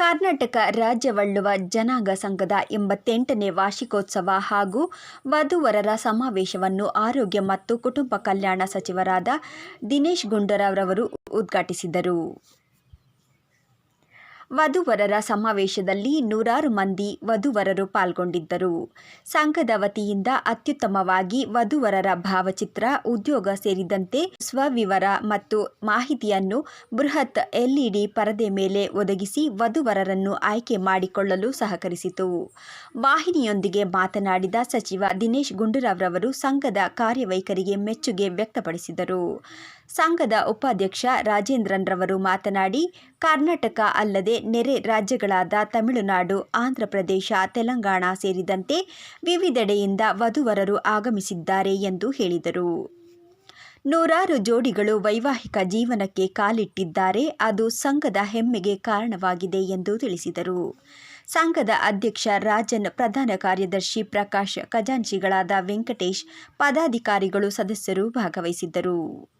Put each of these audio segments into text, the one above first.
ಕರ್ನಾಟಕ ರಾಜ್ಯ ವಳ್ಳುವ ಜನಾಂಗ ಸಂಘದ ಎಂಬತ್ತೆಂಟನೇ ವಾರ್ಷಿಕೋತ್ಸವ ಹಾಗೂ ವಧುವರರ ಸಮಾವೇಶವನ್ನು ಆರೋಗ್ಯ ಮತ್ತು ಕುಟುಂಬ ಕಲ್ಯಾಣ ಸಚಿವರಾದ ದಿನೇಶ್ ಗುಂಡೂರಾವ್ರವರು ಉದ್ಘಾಟಿಸಿದರು. ವಧುವರರ ಸಮಾವೇಶದಲ್ಲಿ ನೂರಾರು ಮಂದಿ ವಧುವರರು ಪಾಲ್ಗೊಂಡಿದ್ದರು. ಸಂಘದ ವತಿಯಿಂದ ಅತ್ಯುತ್ತಮವಾಗಿ ವಧುವರರ ಭಾವಚಿತ್ರ, ಉದ್ಯೋಗ ಸೇರಿದಂತೆ ಸ್ವವಿವರ ಮತ್ತು ಮಾಹಿತಿಯನ್ನು ಬೃಹತ್ ಎಲ್ಇಡಿ ಪರದೆ ಮೇಲೆ ಒದಗಿಸಿ ವಧುವರರನ್ನು ಆಯ್ಕೆ ಮಾಡಿಕೊಳ್ಳಲು ಸಹಕರಿಸಿತು. ವಾಹಿನಿಯೊಂದಿಗೆ ಮಾತನಾಡಿದ ಸಚಿವ ದಿನೇಶ್ ಗುಂಡೂರಾವ್ರವರು ಸಂಘದ ಕಾರ್ಯವೈಖರಿಗೆ ಮೆಚ್ಚುಗೆ ವ್ಯಕ್ತಪಡಿಸಿದರು. ಸಂಘದ ಉಪಾಧ್ಯಕ್ಷ ರಾಜೇಂದ್ರನ್ ರವರು ಮಾತನಾಡಿ, ಕರ್ನಾಟಕ ಅಲ್ಲದೆ ನೆರೆ ರಾಜ್ಯಗಳಾದ ತಮಿಳುನಾಡು ಆಂಧ್ರಪ್ರದೇಶ ತೆಲಂಗಾಣ ಸೇರಿದಂತೆ ವಿವಿಧೆಡೆಯಿಂದ ವಧುವರರು ಆಗಮಿಸಿದ್ದಾರೆ ಎಂದು ಹೇಳಿದರು. ನೂರಾರು ಜೋಡಿಗಳು ವೈವಾಹಿಕ ಜೀವನಕ್ಕೆ ಕಾಲಿಟ್ಟಿದ್ದಾರೆ. ಅದು ಸಂಘದ ಹೆಮ್ಮೆಗೆ ಕಾರಣವಾಗಿದೆ ಎಂದು ತಿಳಿಸಿದರು. ಸಂಘದ ಅಧ್ಯಕ್ಷ ರಾಜನ್, ಪ್ರಧಾನ ಕಾರ್ಯದರ್ಶಿ ಪ್ರಕಾಶ್, ಖಜಾಂಚಿಗಳಾದ ವೆಂಕಟೇಶ್, ಪದಾಧಿಕಾರಿಗಳು ಸದಸ್ಯರು ಭಾಗವಹಿಸಿದ್ದರು.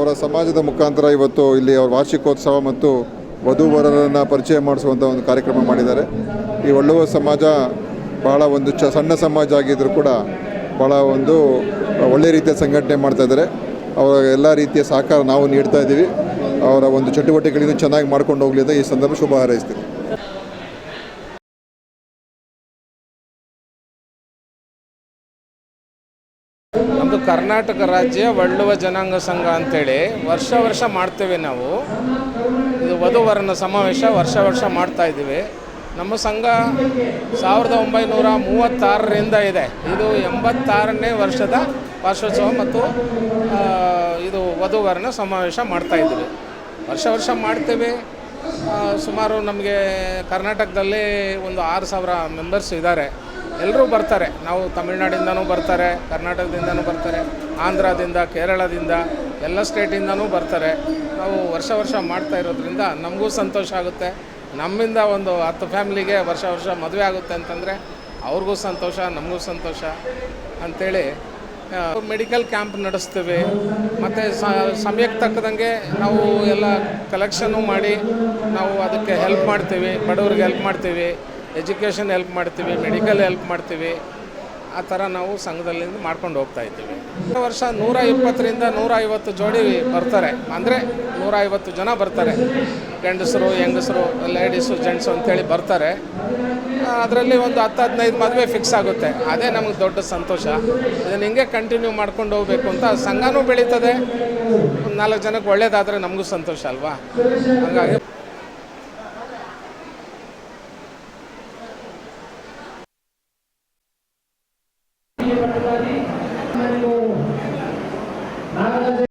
ಅವರ ಸಮಾಜದ ಮುಖಾಂತರ ಇವತ್ತು ಇಲ್ಲಿ ಅವರ ವಾರ್ಷಿಕೋತ್ಸವ ಮತ್ತು ವಧುವರರನ್ನು ಪರಿಚಯ ಮಾಡಿಸುವಂಥ ಒಂದು ಕಾರ್ಯಕ್ರಮ ಮಾಡಿದ್ದಾರೆ. ಈ ಒಳ್ಳುವ ಸಮಾಜ ಬಹಳ ಒಂದು ಚ, ಸಣ್ಣ ಸಮಾಜ ಆಗಿದ್ದರೂ ಕೂಡ ಭಾಳ ಒಂದು ಒಳ್ಳೆ ರೀತಿಯ ಸಂಘಟನೆ ಮಾಡ್ತಾ ಇದ್ದಾರೆ. ಅವರ ಎಲ್ಲ ರೀತಿಯ ಸಹಕಾರ ನಾವು ನೀಡ್ತಾ ಇದ್ದೀವಿ. ಅವರ ಒಂದು ಚಟುವಟಿಕೆಗಳನ್ನು ಚೆನ್ನಾಗಿ ಮಾಡ್ಕೊಂಡು ಹೋಗಲಿ ಅಂತ ಈ ಸಂದರ್ಭ ಶುಭ ಹಾರೈಸ್ತೀನಿ. ನಮ್ಮದು ಕರ್ನಾಟಕ ರಾಜ್ಯ ಒಳ್ಳುವ ಜನಾಂಗ ಸಂಘ ಅಂತೇಳಿ ವರ್ಷ ವರ್ಷ ಮಾಡ್ತೇವೆ ನಾವು. ಇದು ವಧುವರನ ಸಮಾವೇಶ ವರ್ಷ ವರ್ಷ ಮಾಡ್ತಾ ಇದ್ದೀವಿ. ನಮ್ಮ ಸಂಘ ಸಾವಿರದ ಒಂಬೈನೂರ ಮೂವತ್ತಾರರಿಂದ ಇದೆ. ಇದು ಎಂಬತ್ತಾರನೇ ವರ್ಷದ ವಾರ್ಷೋತ್ಸವ ಮತ್ತು ಇದು ವಧುವರನ ಸಮಾವೇಶ ಮಾಡ್ತಾ ಇದ್ದೀವಿ. ವರ್ಷ ವರ್ಷ ಮಾಡ್ತೇವೆ. ಸುಮಾರು ನಮಗೆ ಕರ್ನಾಟಕದಲ್ಲಿ ಒಂದು ಆರು ಸಾವಿರ ಮೆಂಬರ್ಸ್ ಇದ್ದಾರೆ. ಎಲ್ಲರೂ ಬರ್ತಾರೆ. ನಾವು ತಮಿಳ್ನಾಡಿಂದನೂ ಬರ್ತಾರೆ, ಕರ್ನಾಟಕದಿಂದನೂ ಬರ್ತಾರೆ, ಆಂಧ್ರದಿಂದ, ಕೇರಳದಿಂದ, ಎಲ್ಲ ಸ್ಟೇಟಿಂದನೂ ಬರ್ತಾರೆ. ನಾವು ವರ್ಷ ವರ್ಷ ಮಾಡ್ತಾ ಇರೋದ್ರಿಂದ ನಮಗೂ ಸಂತೋಷ ಆಗುತ್ತೆ. ನಮ್ಮಿಂದ ಒಂದು ಹತ್ತು ಫ್ಯಾಮಿಲಿಗೆ ವರ್ಷ ವರ್ಷ ಮದುವೆ ಆಗುತ್ತೆ ಅಂತಂದರೆ ಅವ್ರಿಗೂ ಸಂತೋಷ, ನಮಗೂ ಸಂತೋಷ ಅಂಥೇಳಿ ಮೆಡಿಕಲ್ ಕ್ಯಾಂಪ್ ನಡೆಸ್ತೀವಿ. ಮತ್ತು ಸಮಯಕ್ಕೆ ತಕ್ಕದಂಗೆ ನಾವು ಎಲ್ಲ ಕಲೆಕ್ಷನ್ನು ಮಾಡಿ ನಾವು ಅದಕ್ಕೆ ಹೆಲ್ಪ್ ಮಾಡ್ತೀವಿ, ಬಡವ್ರಿಗೆ ಹೆಲ್ಪ್ ಮಾಡ್ತೀವಿ. ಎಜುಕೇಷನ್ ಹೆಲ್ಪ್ ಮಾಡ್ತೀವಿ, ಮೆಡಿಕಲ್ ಹೆಲ್ಪ್ ಮಾಡ್ತೀವಿ. ಆ ಥರ ನಾವು ಸಂಘದಲ್ಲಿಂದ ಮಾಡ್ಕೊಂಡು ಹೋಗ್ತಾ ಇದ್ದೀವಿ. ವರ್ಷ ನೂರ ಇಪ್ಪತ್ತರಿಂದ ನೂರ ಐವತ್ತು ಜೋಡಿ ಬರ್ತಾರೆ. ಅಂದರೆ ನೂರ ಐವತ್ತು ಜನ ಬರ್ತಾರೆ. ಗಂಡಸರು, ಹೆಂಗಸರು ಲೇಡೀಸು ಜೆಂಟ್ಸು ಅಂತೇಳಿ ಬರ್ತಾರೆ. ಅದರಲ್ಲಿ ಒಂದು ಹತ್ತು ಹದಿನೈದು ಮದುವೆ ಫಿಕ್ಸ್ ಆಗುತ್ತೆ. ಅದೇ ನಮಗೆ ದೊಡ್ಡ ಸಂತೋಷ. ಇದನ್ನು ಹಿಂಗೆ ಕಂಟಿನ್ಯೂ ಮಾಡ್ಕೊಂಡು ಹೋಗಬೇಕು ಅಂತ ಸಂಘನೂ ಬೆಳೀತದೆ. ಒಂದು ನಾಲ್ಕು ಜನಕ್ಕೆ ಒಳ್ಳೇದಾದರೆ ನಮಗೂ ಸಂತೋಷ ಅಲ್ವಾ? ಹಾಗಾಗಿ